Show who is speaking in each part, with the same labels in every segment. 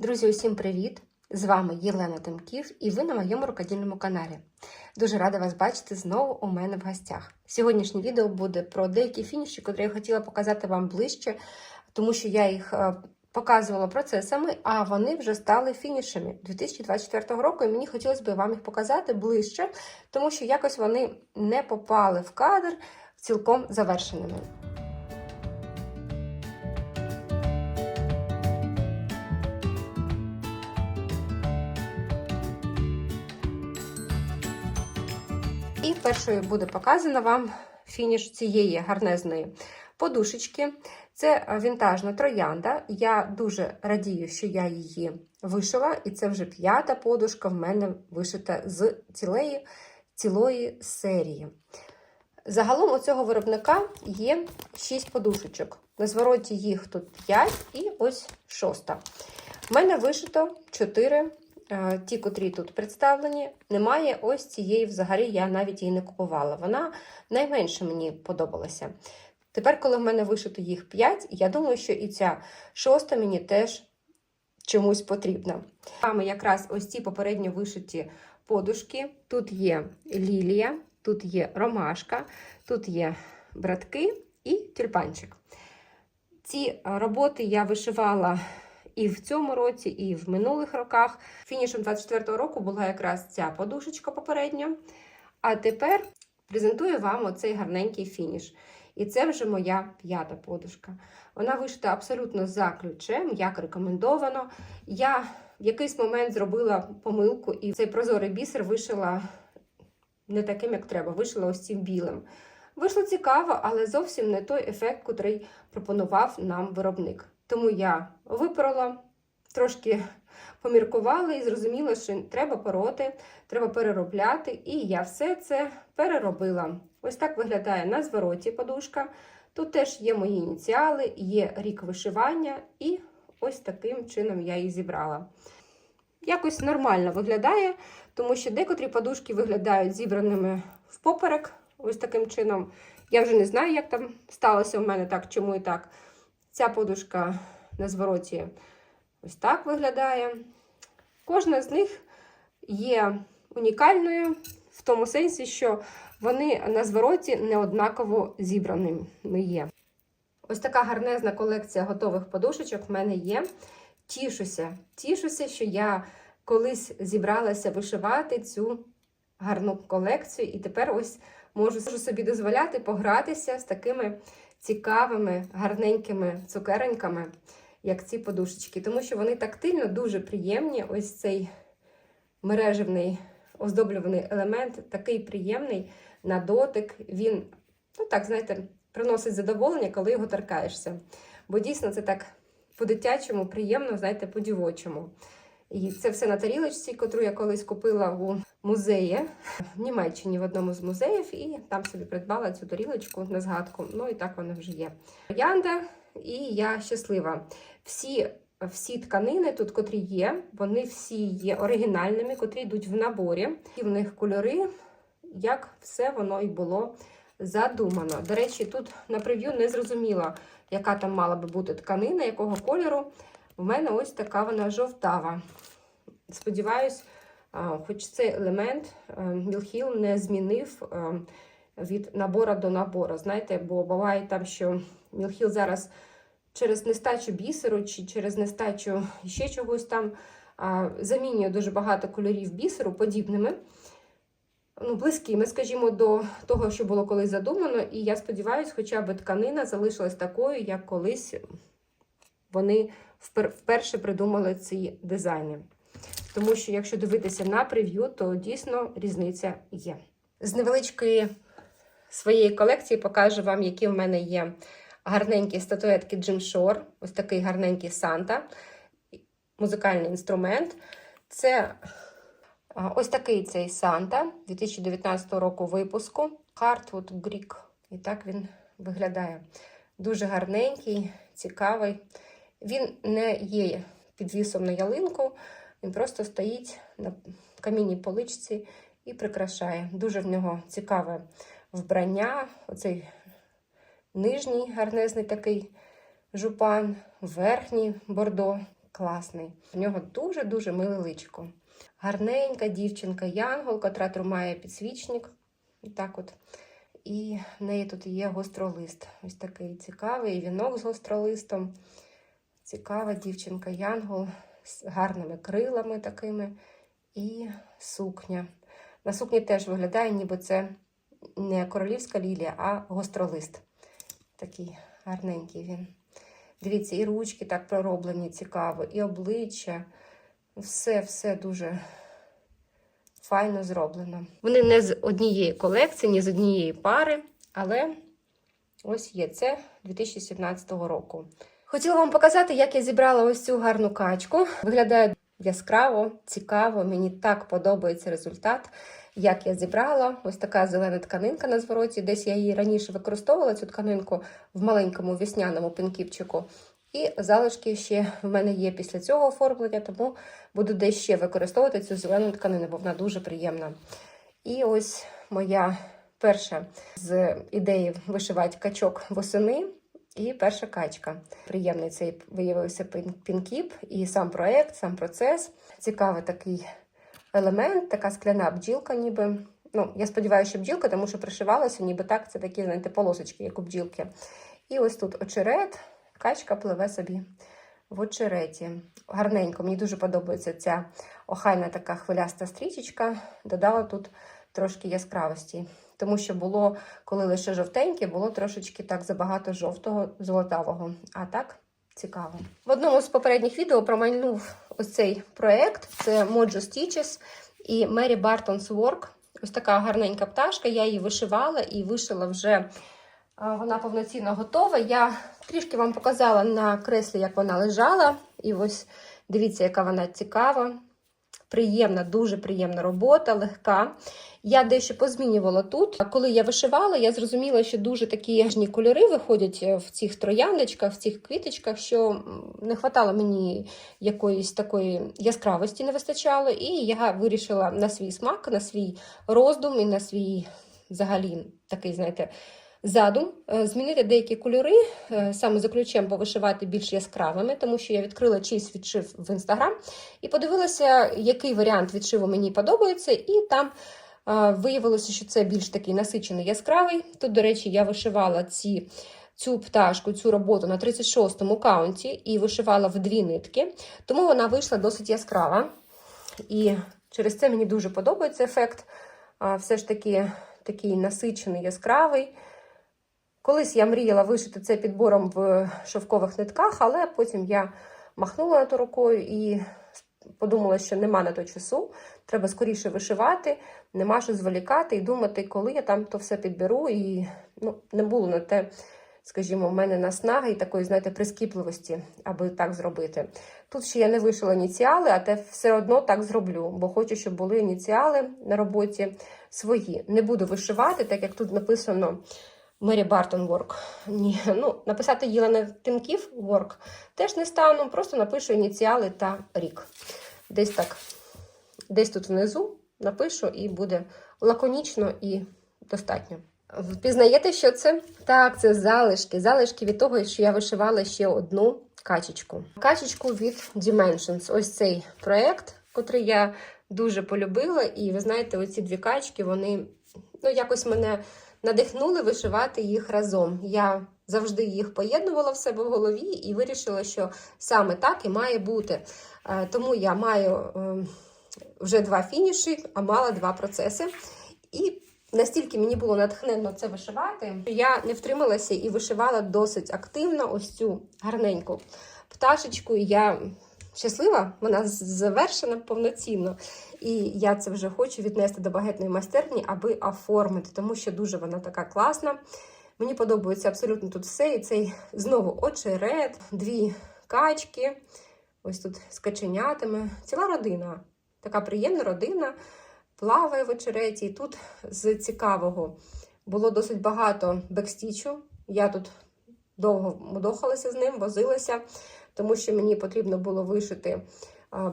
Speaker 1: Друзі, усім привіт! З вами Єлена Тимків і ви на моєму рукодільному каналі. Дуже рада вас бачити знову у мене в гостях. Сьогоднішнє відео буде про деякі фініші, які я хотіла показати вам ближче, тому що я їх е, показувала процесами, а вони вже стали фінішами 2024 року, і мені хотілося б вам їх показати ближче, тому що якось вони не попали в кадр цілком завершеними. Першою буде показано вам фініш цієї гарнезної подушечки. Це е, вінтажна троянда. Я дуже радію, що я її вишила, і це вже п'ята подушка в мене вишита з цілої, цілої серії. Загалом у цього виробника є 6 подушечок. На звороті їх тут 5 і ось шоста. У мене вишито 4 ті, котрі тут представлені, немає ось цієї взагалі, я навіть її не купувала. Вона найменше мені подобалася. Тепер, коли в мене вишито їх 5, я думаю, що і ця шоста мені теж чомусь потрібна. Саме якраз ось ці попередньо вишиті подушки. Тут є лілія, тут є ромашка, тут є братки і тюльпанчик. Ці роботи я вишивала і в цьому році, і в минулих роках. Фінішем 24-го року була якраз ця подушечка попередня. А тепер презентую вам оцей гарненький фініш. І це вже моя п'ята подушка. Вона вишита абсолютно за ключем, як рекомендовано. Я в якийсь момент зробила помилку, і цей прозорий бісер вишила не таким, як треба, вишила ось цим білим. Вийшло цікаво, але зовсім не той ефект, котрий пропонував нам виробник. Тому я випорола, трошки поміркувала і зрозуміла, що треба пороти, треба переробляти. І я все це переробила. Ось так виглядає на звороті подушка. Тут теж є мої ініціали, є рік вишивання, і ось таким чином я її зібрала. Якось нормально виглядає, тому що декотрі подушки виглядають зібраними впоперек. Ось таким чином. Я вже не знаю, як там сталося в мене так, чому і так. Ця подушка на звороті ось так виглядає. Кожна з них є унікальною в тому сенсі, що вони на звороті не однаково зібраними є. Ось така гарнезна колекція готових подушечок в мене є. Тішуся, тішуся, що я колись зібралася вишивати цю гарну колекцію, і тепер ось можу собі дозволяти погратися з такими цікавими, гарненькими цукереньками, як ці подушечки, тому що вони тактильно дуже приємні. Ось цей мережевний оздоблюваний елемент, такий приємний на дотик. Він, ну так, знаєте, приносить задоволення, коли його торкаєшся. Бо дійсно це так по-дитячому, приємно, знаєте, по-дівочому. І це все на тарілочці, яку я колись купила у музеї в Німеччині в одному з музеїв, і там собі придбала цю тарілочку на згадку. Ну і так вона вже є. Янда, і я щаслива. Всі всі тканини, тут, котрі є, вони всі є оригінальними, котрі йдуть в наборі. І в них кольори, як все воно і було задумано. До речі, тут на прев'ю не зрозуміла, яка там мала би бути тканина, якого кольору. У мене ось така вона жовтава. Сподіваюсь, хоч цей елемент Мілхіл не змінив від набора до набору. Знаєте, бо буває там, що Мілхіл зараз через нестачу бісеру чи через нестачу ще чогось там замінює дуже багато кольорів бісеру подібними. Ну, близькими, скажімо, до того, що було колись задумано, і я сподіваюся, хоча б тканина залишилась такою, як колись вони вперше придумали ці дизайни. Тому що, якщо дивитися на прев'ю, то дійсно різниця є. З невеличкої своєї колекції покажу вам, які в мене є гарненькі статуетки Shore. Ось такий гарненький Санта, музикальний інструмент. Це ось такий цей Санта 2019 року випуску. Hardwood Greek. І так він виглядає. Дуже гарненький, цікавий. Він не є підвісом на ялинку, він просто стоїть на камінній поличці і прикрашає. Дуже в нього цікаве вбрання. Оцей нижній гарнезний такий жупан, верхній бордо класний. У нього дуже-дуже миле личко. Гарненька дівчинка Янгол, котра тримає підсвічник. Так от. І в неї тут є гостролист. Ось такий цікавий вінок з гостролистом. Цікава дівчинка Янгол з гарними крилами такими. І сукня. На сукні теж виглядає, ніби це не королівська лілія, а гостролист. Такий гарненький він. Дивіться, і ручки так пророблені цікаво, і обличчя. Все, все дуже файно зроблено. Вони не з однієї колекції, ні з однієї пари, але ось є це 2017 року. Хотіла вам показати, як я зібрала ось цю гарну качку. Виглядає яскраво, цікаво. Мені так подобається результат, як я зібрала. Ось така зелена тканинка на звороті. Десь я її раніше використовувала цю тканинку в маленькому весняному пінкіпчику. І залишки ще в мене є після цього оформлення, тому буду десь ще використовувати цю зелену тканину, бо вона дуже приємна. І ось моя перша з ідеї вишивати качок восени. І перша качка. Приємний цей виявився пінкіп і сам проект, сам процес. Цікавий такий елемент, така скляна бджілка, ніби. Ну, я сподіваюся, що бджілка, тому що пришивалася, ніби так, це такі, знаєте, полосочки, як у бджілки. І ось тут очерет, качка пливе собі в очереті. Гарненько, мені дуже подобається ця охайна така хвиляста стрічечка. Додала тут трошки яскравості. Тому що було, коли лише жовтеньке, було трошечки так забагато жовтого золотавого. А так цікаво. В одному з попередніх відео промайнув ось цей проект: це Mojo Stitches і Mary Barton's Work. Ось така гарненька пташка. Я її вишивала і вишила вже. Вона повноцінно готова. Я трішки вам показала на креслі, як вона лежала. І ось дивіться, яка вона цікава. Приємна, дуже приємна робота, легка. Я дещо позмінювала тут. Коли я вишивала, я зрозуміла, що дуже такі ніжні кольори виходять е, в цих трояндочках, в цих квіточках, що не вистачало мені якоїсь такої яскравості, не вистачало. І я вирішила на свій смак, на свій роздум і на свій взагалі такий, знаєте, задум е, змінити деякі кольори, е, саме за ключем повишивати більш яскравими, тому що я відкрила чийсь відшив в інстаграм і подивилася, який варіант відшиву мені подобається, і там. е, Виявилося, що це більш такий насичений яскравий. Тут, до речі, я вишивала ці, цю пташку, цю роботу на 36-му каунті і вишивала в дві нитки, тому вона вийшла досить яскрава. І через це мені дуже подобається ефект. Все ж таки такий насичений, яскравий. Колись я мріяла вишити це підбором в шовкових нитках, але потім я махнула на то рукою і подумала, що нема на то часу, треба скоріше вишивати, нема що зволікати і думати, коли я там то все підберу. І ну, не було на те, скажімо, в мене наснаги і такої, знаєте, прискіпливості, аби так зробити. Тут ще я не вишила ініціали, а те все одно так зроблю, бо хочу, щоб були ініціали на роботі свої. Не буду вишивати, так як тут написано. Мері Бартон Work. Ні, ну, написати Єлена Тимків Work теж не стану, просто напишу ініціали та рік. Десь так, десь тут внизу напишу і буде лаконічно і достатньо. Впізнаєте, що це? Так, це залишки. Залишки від того, що я вишивала ще одну качечку. Качечку від Dimensions. Ось цей проект, котрий я дуже полюбила. І ви знаєте, оці дві качки, вони ну, якось мене надихнули вишивати їх разом. Я завжди їх поєднувала в себе в голові і вирішила, що саме так і має бути. Е, Тому я маю е, вже два фініші, а мала два процеси. І настільки мені було натхненно це вишивати, я не втрималася і вишивала досить активно ось цю гарненьку пташечку. Я щаслива, вона завершена повноцінно. І я це вже хочу віднести до багетної майстерні, аби оформити, тому що дуже вона така класна. Мені подобається абсолютно тут все. І цей знову очерет, дві качки, ось тут з каченятами. Ціла родина. Така приємна родина, плаває в очереті. І тут з цікавого було досить багато бекстічу. Я тут довго мудохалася з ним, возилася, тому що мені потрібно було вишити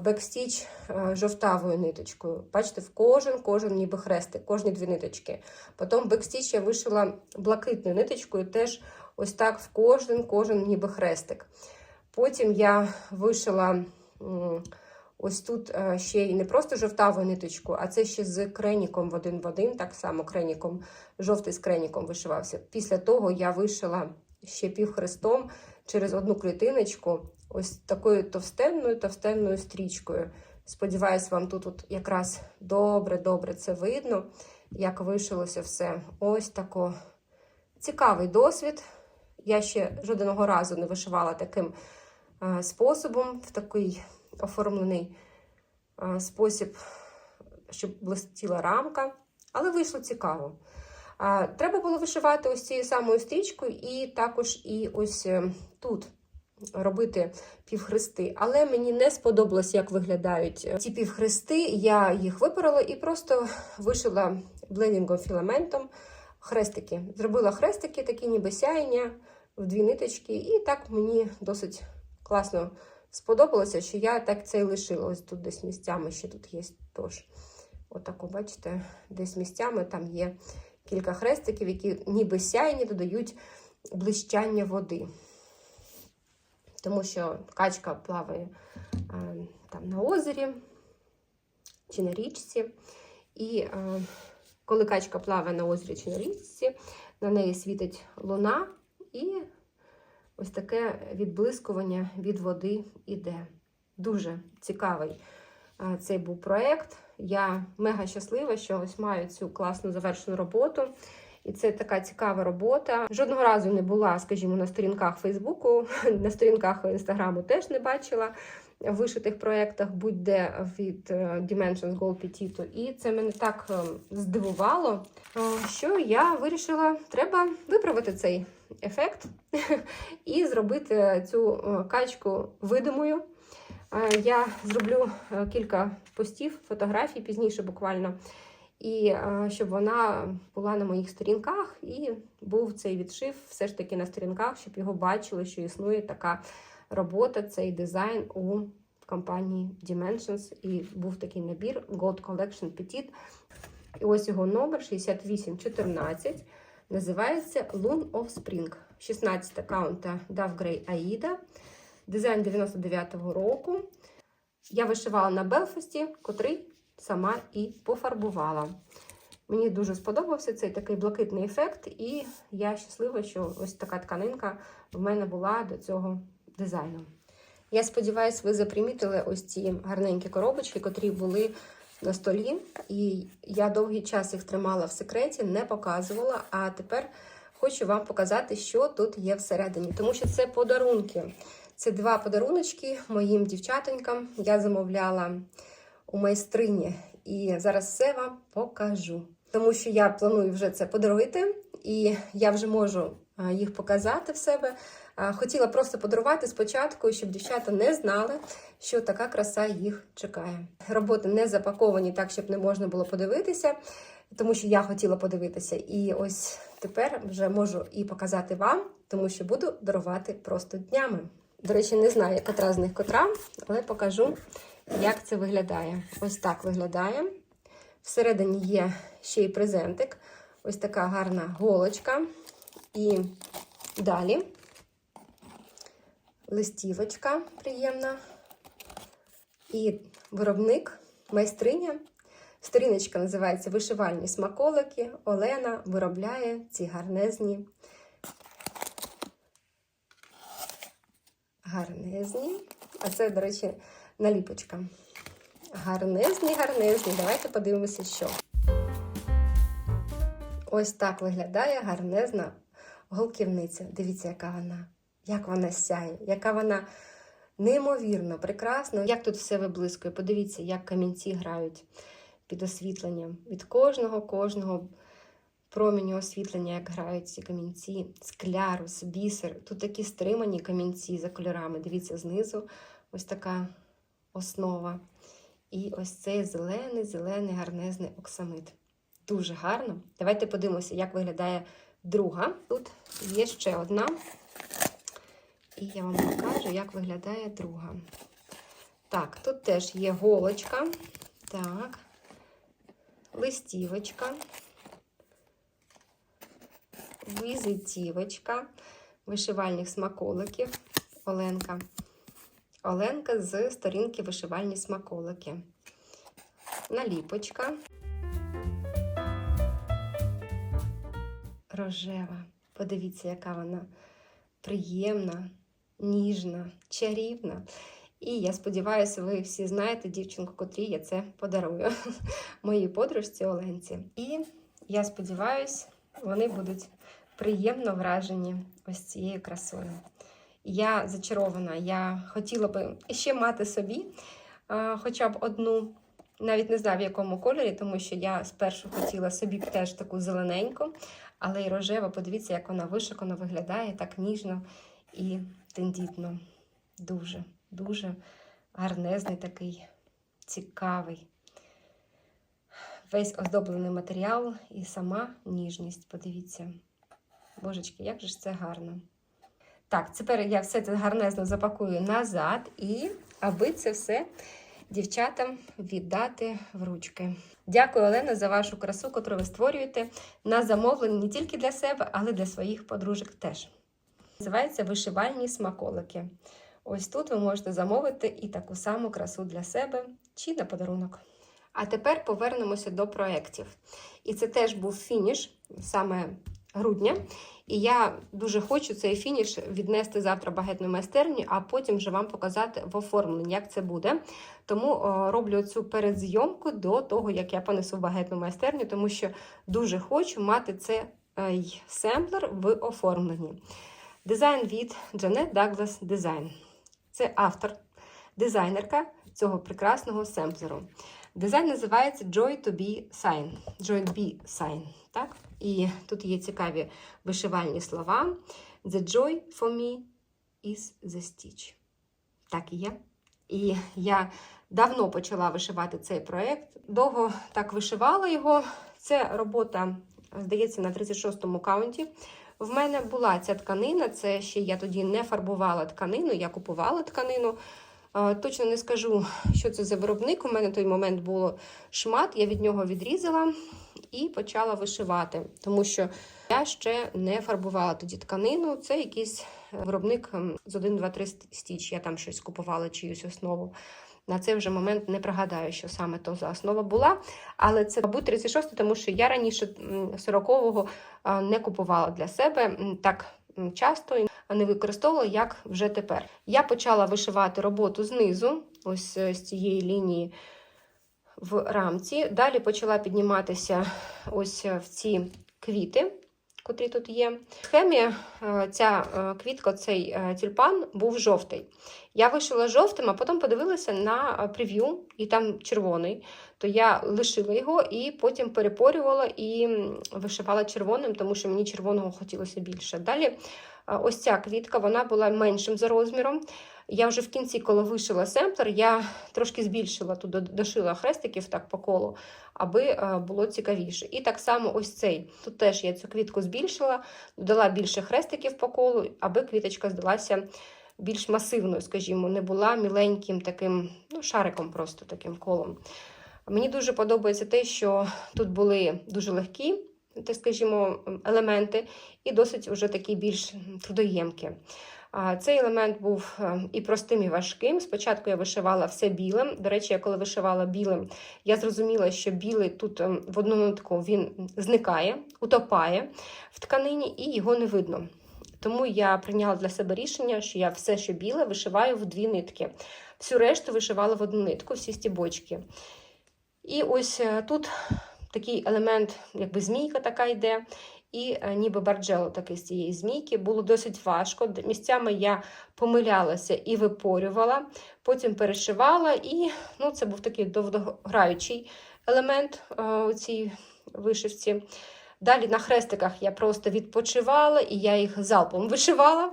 Speaker 1: бекстіч жовтавою ниточкою. Бачите, в кожен, кожен ніби хрестик, кожні дві ниточки. Потім бекстіч я вишила блакитною ниточкою, теж ось так в кожен, кожен ніби хрестик. Потім я вишила ось тут ще й не просто жовтаву ниточку, а це ще з креніком в один в один, так само креніком, жовтий з креніком вишивався. Після того я вишила ще півхрестом через одну клітиночку, ось такою товстенною товстенною стрічкою. Сподіваюсь, вам тут от якраз добре-добре це видно, як вишилося все. Ось тако. Цікавий досвід. Я ще жодного разу не вишивала таким е, способом, в такий оформлений е, спосіб, щоб блистіла рамка. Але вийшло цікаво. А, Треба було вишивати ось цією самою стрічкою, і також і ось е, тут робити півхрести. Але мені не сподобалось, як виглядають е, ці півхрести. Я їх випорола і просто вишила блендінгом філаментом хрестики. Зробила хрестики, такі ніби сяєння в дві ниточки, і так мені досить класно сподобалося, що я так це і лишила. Ось тут десь місцями ще тут є тож. Отако, бачите, десь місцями там є кілька хрестиків, які ніби сяйні додають блищання води. Тому що качка плаває е, там на озері чи на річці. І е, коли качка плаває на озері чи на річці, на неї світить луна, і ось таке відблискування від води іде. Дуже цікавий е, цей був проєкт. Я мега щаслива, що ось маю цю класну завершену роботу. І це така цікава робота. Жодного разу не була, скажімо, на сторінках Фейсбуку, на сторінках Інстаграму теж не бачила в вишитих проєктах, будь-де від е, Dimensions Gold Petito. І це мене так е, здивувало, е, що я вирішила, треба виправити цей ефект і зробити цю качку видимою. Я зроблю кілька постів, фотографій пізніше буквально. І щоб вона була на моїх сторінках, і був цей відшив все ж таки на сторінках, щоб його бачили, що існує така робота, цей дизайн у компанії Dimensions. І був такий набір Gold Collection Petit. І ось його номер 6814. Називається Loon of Spring. 16 аккаунта Dove Grey Aida. Дизайн 99-го року. Я вишивала на Белфасті, котрий сама і пофарбувала. Мені дуже сподобався цей такий блакитний ефект, і я щаслива, що ось така тканинка в мене була до цього дизайну. Я сподіваюся, ви запримітили ось ці гарненькі коробочки, котрі були на столі. І я довгий час їх тримала в секреті, не показувала. А тепер хочу вам показати, що тут є всередині, тому що це подарунки. Це два подаруночки моїм дівчатонькам. Я замовляла у майстрині, і зараз все вам покажу. Тому що я планую вже це подарувати, і я вже можу їх показати в себе. Хотіла просто подарувати спочатку, щоб дівчата не знали, що така краса їх чекає. Роботи не запаковані так, щоб не можна було подивитися, тому що я хотіла подивитися. І ось тепер вже можу і показати вам, тому що буду дарувати просто днями. До речі, не знаю, котра з них котра, але покажу, як це виглядає. Ось так виглядає. Всередині є ще й презентик. Ось така гарна голочка. І далі листівочка приємна. І виробник, майстриня. Сторіночка називається Вишивальні смаколики. Олена виробляє ці гарнезні. Гарнезні. А це, до речі, наліпочка. Гарнезні, гарнезні. Давайте подивимося, що. Ось так виглядає гарнезна голківниця. Дивіться, яка вона, як вона сяє, яка вона неймовірно, прекрасна. Як тут все виблискує. Подивіться, як камінці грають під освітленням. Від кожного, кожного проміню освітлення, як грають ці камінці, склярус, бісер. Тут такі стримані камінці за кольорами. Дивіться, знизу ось така основа. І ось цей зелений, зелений, гарнезний оксамит. Дуже гарно. Давайте подивимося, як виглядає друга. Тут є ще одна. І я вам покажу, як виглядає друга. Так, тут теж є голочка. Так, листівочка, візитівочка, вишивальних смаколиків. Оленка Оленка з сторінки вишивальні смаколики. Наліпочка. Рожева. Подивіться, яка вона приємна, ніжна, чарівна. І я сподіваюся, ви всі знаєте дівчинку, котрій я це подарую моїй подружці Оленці. І я сподіваюся, вони будуть приємно вражені ось цією красою. Я зачарована, я хотіла би ще мати собі а, хоча б одну, навіть не знаю в якому кольорі, тому що я спершу хотіла собі теж таку зелененьку, але й рожева, подивіться, як вона вишикано виглядає, так ніжно і тендітно. Дуже, дуже гарнезний такий, цікавий. Весь оздоблений матеріал і сама ніжність. Подивіться. Божечки, як же ж це гарно. Так, тепер я все це гарнезно запакую назад, і аби це все дівчатам віддати в ручки. Дякую, Олена, за вашу красу, яку ви створюєте на замовлення не тільки для себе, але й для своїх подружок теж. Називається вишивальні смаколики. Ось тут ви можете замовити і таку саму красу для себе чи на подарунок. А тепер повернемося до проєктів. І це теж був фініш саме грудня. І я дуже хочу цей фініш віднести завтра багетну майстерню, а потім вже вам показати в оформленні, як це буде. Тому роблю цю передзйомку до того, як я понесу багетну майстерню, тому що дуже хочу мати цей семплер в оформленні. Дизайн від Джанет Даглас Дизайн. Це автор, дизайнерка цього прекрасного семплеру. Дизайн називається Joy to be Sign. Joy to be Sign. Так? І тут є цікаві вишивальні слова. The joy for me is the stitch. Так і є. І я давно почала вишивати цей проєкт. Довго так вишивала його. Це робота, здається, на 36-му каунті. В мене була ця тканина, це ще я тоді не фарбувала тканину, я купувала тканину. Точно не скажу, що це за виробник. У мене той момент було шмат, я від нього відрізала і почала вишивати, тому що я ще не фарбувала тоді тканину. Це якийсь виробник з 1, 2, 3 стіч. Я там щось купувала, чиюсь основу. На цей вже момент не пригадаю, що саме то за основа була. Але це, мабуть, 36 тому що я раніше 40-го не купувала для себе так часто не використовувала, як вже тепер. Я почала вишивати роботу знизу, ось з цієї лінії в рамці. Далі почала підніматися ось в ці квіти, котрі тут є. В схемі ця квітка, цей тюльпан був жовтий. Я вишила жовтим, а потім подивилася на прев'ю, і там червоний. То я лишила його і потім перепорювала і вишивала червоним, тому що мені червоного хотілося більше. Далі ось ця квітка вона була меншим за розміром. Я вже в кінці, коли вишила семплер, я трошки збільшила тут, дошила хрестиків так по колу, аби було цікавіше. І так само ось цей. Тут теж я цю квітку збільшила, додала більше хрестиків по колу, аби квіточка здалася більш масивною, скажімо, не була міленьким таким ну, шариком, просто таким колом. Мені дуже подобається те, що тут були дуже легкі, так скажімо, елементи, і досить вже такі більш трудоємкі. Цей елемент був і простим, і важким. Спочатку я вишивала все білим. До речі, я коли вишивала білим, я зрозуміла, що білий тут в одному нитку він зникає, утопає в тканині, і його не видно. Тому я прийняла для себе рішення, що я все, що біле, вишиваю в дві нитки. Всю решту вишивала в одну нитку, всі стібочки. І ось тут такий елемент, якби змійка така йде, і ніби барджело таке з цієї змійки. Було досить важко. Місцями я помилялася і випорювала, потім перешивала, і ну, це був такий довгограючий елемент у цій вишивці. Далі на хрестиках я просто відпочивала і я їх залпом вишивала.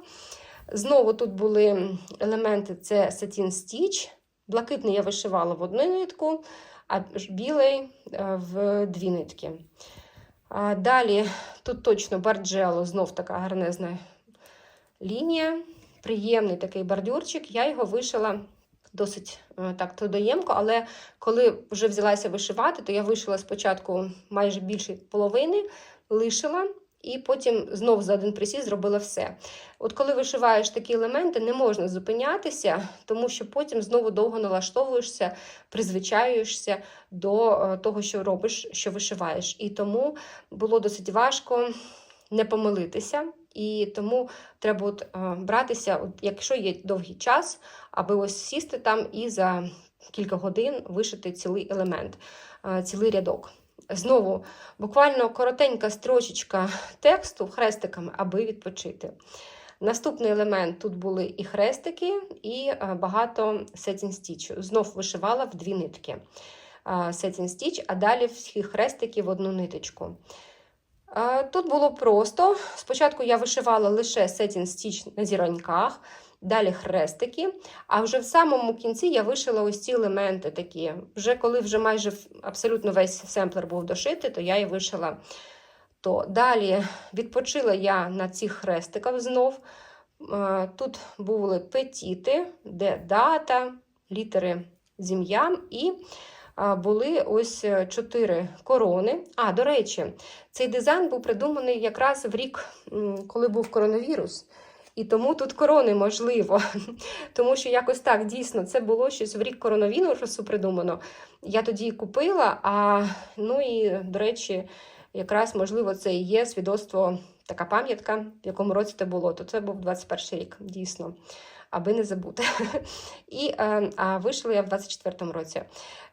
Speaker 1: Знову тут були елементи: це Satin Stitch. Блакитний я вишивала в одну нитку, а білий в дві нитки. Далі тут точно барджело, знов така гарнезна лінія. Приємний такий бордюрчик. Я його вишила досить так трудоємко, але коли вже взялася вишивати, то я вишила спочатку майже більше половини, лишила і потім знов за один присіст зробила все. От коли вишиваєш такі елементи, не можна зупинятися, тому що потім знову довго налаштовуєшся, призвичаюєшся до е, того, що робиш, що вишиваєш. І тому було досить важко не помилитися. І тому треба от, е, братися, от, якщо є довгий час, аби ось сісти там і за кілька годин вишити цілий елемент, е, цілий рядок. Знову буквально коротенька строчечка тексту хрестиками, аби відпочити. Наступний елемент тут були і хрестики, і е, багато сетін стічу. Знов вишивала в дві нитки сетін стіч, а далі всі хрестики в одну ниточку. Е, Тут було просто. Спочатку я вишивала лише сетін стіч на зіроньках, далі хрестики, а вже в самому кінці я вишила ось ці елементи такі. Вже коли вже майже абсолютно весь семплер був дошитий, то я і вишила. То далі відпочила я на цих хрестиках знов. Е, Тут були петіти, де дата, літери з ім'ям і були ось е, чотири корони. А, до речі, цей дизайн був придуманий якраз в рік, коли був коронавірус. І тому тут корони можливо. Тому що якось так дійсно це було щось в рік коронавірусу придумано. Я тоді купила. А ну і, до речі, якраз можливо це і є свідоцтво, така пам'ятка, в якому році це було. То це був 21 рік, дійсно, аби не забути. І е, а вийшла я в 24-му році.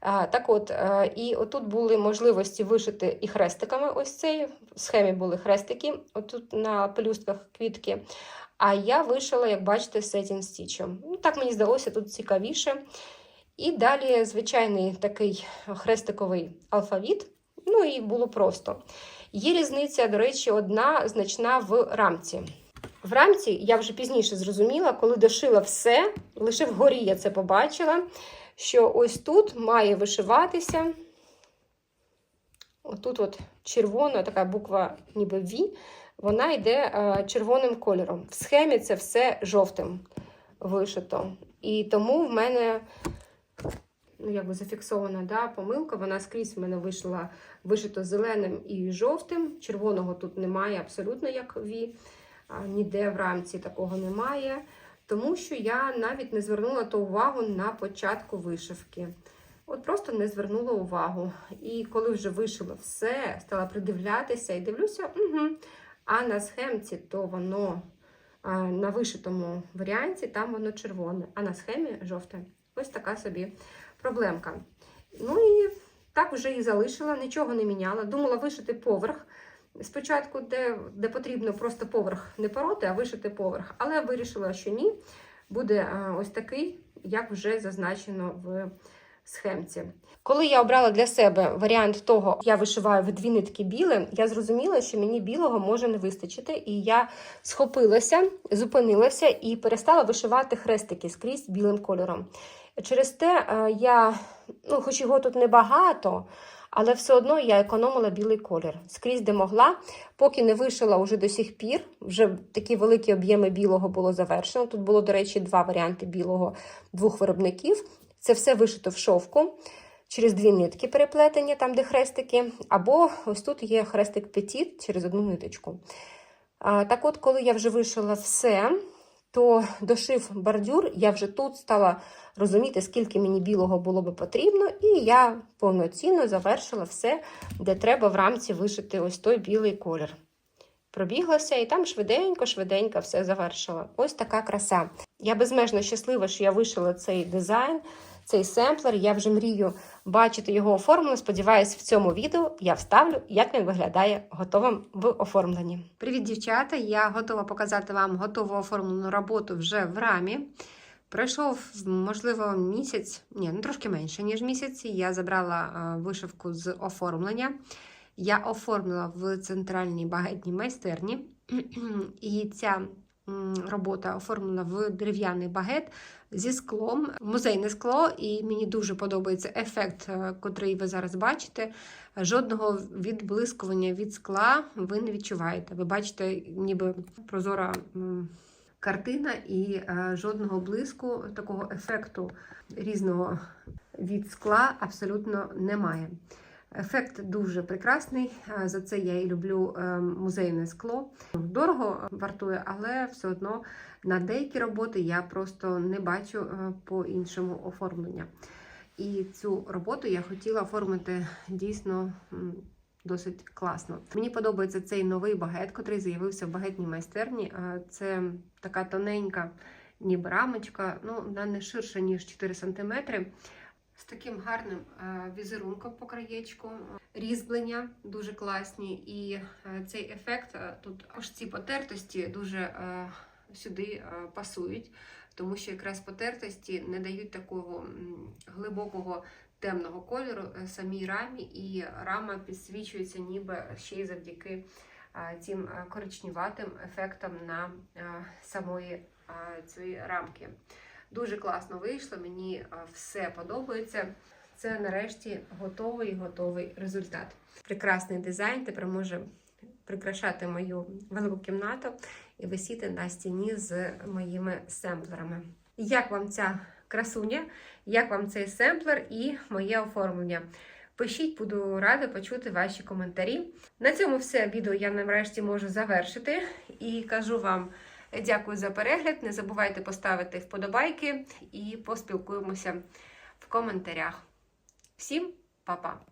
Speaker 1: Так от, е, і отут були можливості вишити і хрестиками. Ось цей в схемі були хрестики, отут на пелюстках квітки. А я вишила, як бачите, сетін стічем. Ну, так мені здалося тут цікавіше. І далі звичайний такий хрестиковий алфавіт. Ну і було просто. Є різниця, до речі, одна значна в рамці. В рамці я вже пізніше зрозуміла, коли дошила все, лише вгорі я це побачила, що ось тут має вишиватися. Отут от червона така буква, ніби V, вона йде е, червоним кольором. В схемі це все жовтим вишито. І тому в мене ну, якби зафіксована да, помилка, вона скрізь в мене вийшла вишито зеленим і жовтим. Червоного тут немає абсолютно як V. Ніде в рамці такого немає. Тому що я навіть не звернула то увагу на початку вишивки. От просто не звернула увагу. І коли вже вишила все, стала придивлятися і дивлюся, угу. а на схемці то воно на вишитому варіанті, там воно червоне, а на схемі жовте. Ось така собі проблемка. Ну і так вже і залишила, нічого не міняла. Думала вишити поверх. Спочатку, де, де потрібно просто поверх не пороти, а вишити поверх. Але вирішила, що ні, буде ось такий, як вже зазначено в схемці. Коли я обрала для себе варіант того, я вишиваю в дві нитки біле, я зрозуміла, що мені білого може не вистачити, і я схопилася, зупинилася і перестала вишивати хрестики скрізь білим кольором. Через те е, я, ну, хоч його тут небагато, але все одно я економила білий колір. Скрізь де могла, поки не вишила уже до сих пір. Вже такі великі об'єми білого було завершено. Тут було, до речі, два варіанти білого двох виробників. Це все вишито в шовку. Через дві нитки переплетені, там, де хрестики, або ось тут є хрестик петіт через одну ниточку. Так от, коли я вже вишила все, то дошив бордюр, я вже тут стала розуміти, скільки мені білого було би потрібно, і я повноцінно завершила все, де треба в рамці вишити ось той білий колір. Пробіглася і там швиденько-швиденько все завершила. Ось така краса. Я безмежно щаслива, що я вишила цей дизайн, цей семплер. Я вже мрію бачити його оформлено. Сподіваюсь, в цьому відео я вставлю, як він виглядає готовим в оформленні. Привіт, дівчата! Я готова показати вам готову оформлену роботу вже в рамі. Пройшов, можливо, місяць, ні, ну трошки менше, ніж місяць. Я забрала е, вишивку з оформлення. Я оформила в центральній багетній майстерні. І ця робота оформлена в дерев'яний багет зі склом, музейне скло, і мені дуже подобається ефект, е, котрий ви зараз бачите. Жодного відблискування від скла ви не відчуваєте. Ви бачите, ніби прозора. Картина і е, жодного блиску, такого ефекту різного від скла абсолютно немає. Ефект дуже прекрасний. е, За це я і люблю е, музейне скло. Дорого вартує, але все одно на деякі роботи я просто не бачу е, по-іншому оформлення. І цю роботу я хотіла оформити дійсно досить класно. Мені подобається цей новий багет, який з'явився в багетній майстерні. Е, Це така тоненька, ніби рамочка, ну вона не ширша, ніж 4 см. З таким гарним е, візерунком по краєчку, різьблення дуже класні, і е, цей ефект е, тут аж ці потертості дуже сюди пасують, тому що якраз потертості не дають такого глибокого темного кольору самій рамі, і рама підсвічується ніби ще й завдяки цим коричневатим ефектам на самої цієї рамки. Дуже класно вийшло, мені все подобається. Це нарешті готовий готовий результат. Прекрасний дизайн тепер може прикрашати мою велику кімнату і висіти на стіні з моїми семплерами. Як вам ця красуня? Як вам цей семплер і моє оформлення? Пишіть, буду рада почути ваші коментарі. На цьому все відео я нарешті можу завершити і кажу вам дякую за перегляд. Не забувайте поставити вподобайки і поспілкуємося в коментарях. Всім па-па!